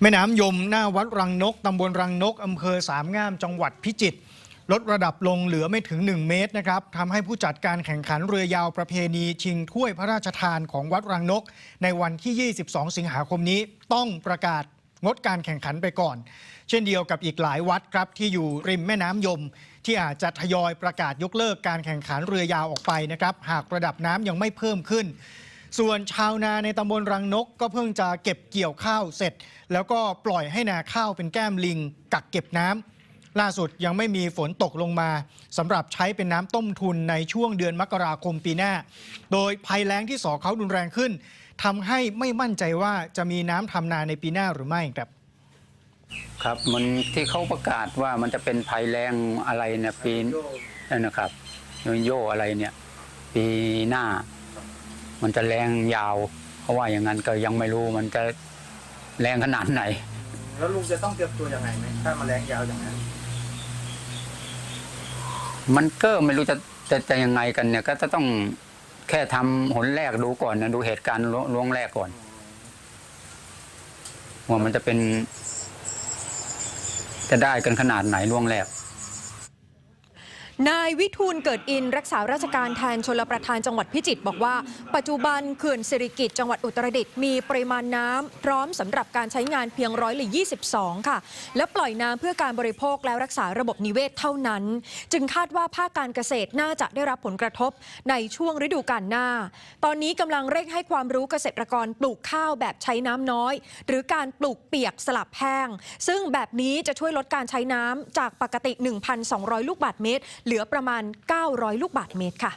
แม่น้ำยมหน้าวัดรังนกตำบลรังนกอำเภอสามงามจังหวัดพิจิตรลดระดับลงเหลือไม่ถึง 1 เมตรนะครับทำให้ผู้จัดการแข่งขันเรือยาวประเพณี ชิงถ้วยพระราชทานของวัดรังนก ในวันที่ 22 สิงหาคมนี้ต้องประกาศงดการแข่งขันไปก่อน เช่นเดียวกับอีกหลายวัดครับที่อยู่ริมแม่น้ำยม ที่อาจจะทยอยประกาศยกเลิกการแข่งขันเรือยาวออกไปนะครับหากระดับน้ำยังไม่เพิ่มขึ้น ส่วนชาวนาในตำบลรังนกก็เพิ่งจะเก็บเกี่ยวข้าวเสร็จ แล้วก็ปล่อยให้นาข้าวเป็นแก้มลิง กักเก็บน้ำล่าสุดยังไม่มีฝนตกลงมาสำหรับใช้เป็นน้ำต้มทุนในช่วงเดือนมกราคมปีหน้า โดยภัยแล้งที่สอเขารุนแรงขึ้นทำให้ไม่มั่นใจว่าจะมีน้ำทำนาในปีหน้าหรือไม่ครับครับมันที่เขาประกาศว่ามันจะเป็นภัยแรงอะไรเนี่ยปีนั่นนะครับโยโยอะไรเนี่ย ปีหน้า มันจะแรงยาว เพราะว่าอย่างนั้นก็ยังไม่รู้มันจะแรงขนาดไหน แล้วลุงจะต้องเตรียมตัวยังไงไหมถ้าแมาแรงยาวอย่างนั้น มันก็ไม่รู้จะจะจะยังไงกันเนี่ย ก็จะต้องแค่ทำหนแรกดูก่อนนะดูเหตุการณ์ล่วงล่วงแรกก่อนว่ามันจะเป็น จะได้กันขนาดไหนล่วงแรก นายวิทูลเกิดอินรักษาราชการแทนชลประทานจังหวัดพิจิตรบอกว่า ปัจจุบันเขื่อนสิริกิตจังหวัดอุตรดิตถ์มีปริมาณน้ำพร้อมสำหรับการใช้งานเพียงร้อยละ22 ค่ะ และปล่อยน้ำเพื่อการบริโภคและรักษาระบบนิเวศเท่านั้น จึงคาดว่าภาคการเกษตรน่าจะได้รับผลกระทบในช่วงฤดูกาลหน้า ตอนนี้กำลังเร่งให้ความรู้เกษตรกรปลูกข้าวแบบใช้น้ำน้อย หรือการปลูกเปียกสลับแห้ง ซึ่งแบบนี้จะช่วยลดการใช้น้ำจากปกติ 1,200 ลูกบาศก์เมตรเหลือประมาณ 900 ลูกบาทเมตรค่ะ